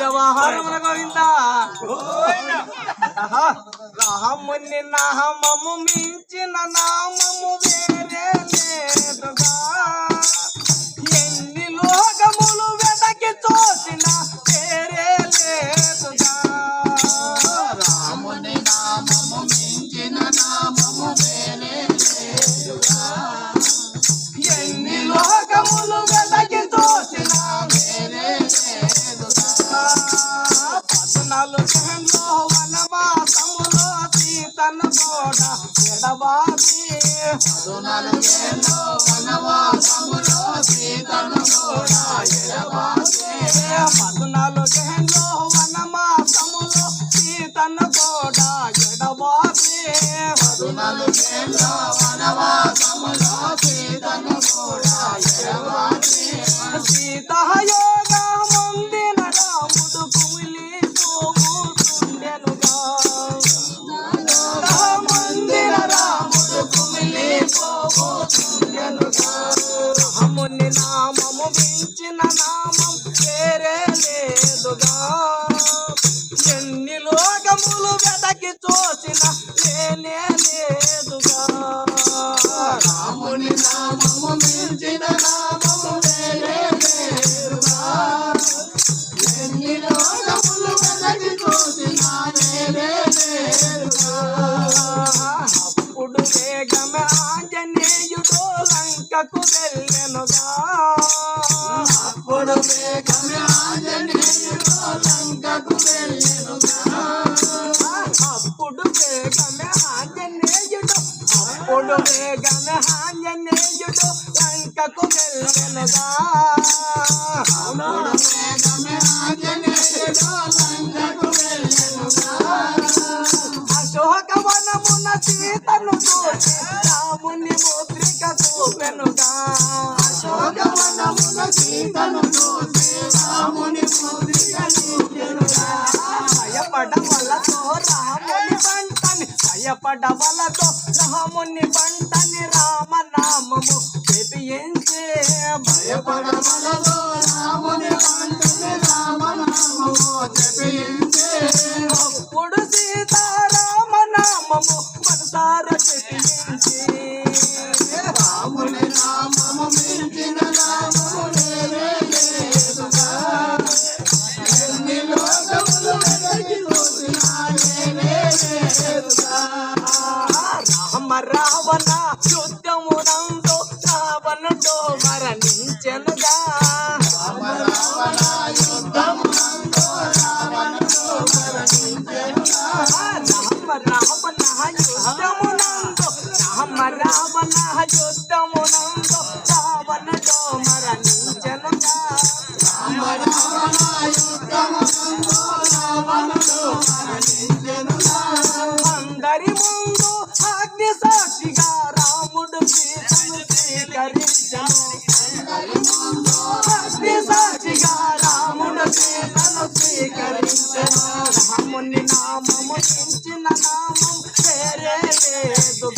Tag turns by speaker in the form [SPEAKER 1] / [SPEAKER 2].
[SPEAKER 1] క్షీరవాహారముల గోవింద నామము మించిన నామము ఎడబాసి
[SPEAKER 2] పదునాలుగేళ్ళలో వనవాసములో సీతను కూడా ఎడబాసే
[SPEAKER 1] రాముని నామము వించిన నామం వేరే లేదుగా. ఎన్ని లోకములు వెతకి చూసిన లేనే లేదుగా.
[SPEAKER 2] రాముని నామము మించిన నామము వేరే లేదుగా. ఎన్ని లోకములు వెతకి చూసిన
[SPEAKER 1] లేనే లేదు లంకకు వెళ్ళెనుగా
[SPEAKER 2] అప్పుడు లంకకు వెళ్ళెనుగా
[SPEAKER 1] అప్పుడు వేగమే ఆంజనేయుడు అప్పుడు వేగమే ఆంజనేయుడు లంకకు వెళ్ళెనుగా చూపెనుగా
[SPEAKER 2] సీతను చూసి రాముని
[SPEAKER 1] భయపడవలతో రాముని పంటని భయపడవలతో రాముని పంటని రామనామము చెప్పించే
[SPEAKER 2] భయపడవలతో రాముని పంటని రామనామము జపించే.
[SPEAKER 1] అప్పుడు సీతారామనామము రామ రావణ యుద్ధమునందు రావణుడు మరణించనుగా. ముందు అగ్ని సాక్షిగా రాముడు సీతను స్వీకరించను అగ్ని సాక్షిగా రాముడు సీతను స్వీకరించను రాముని నామము మించిన నామం వేరే లేదు.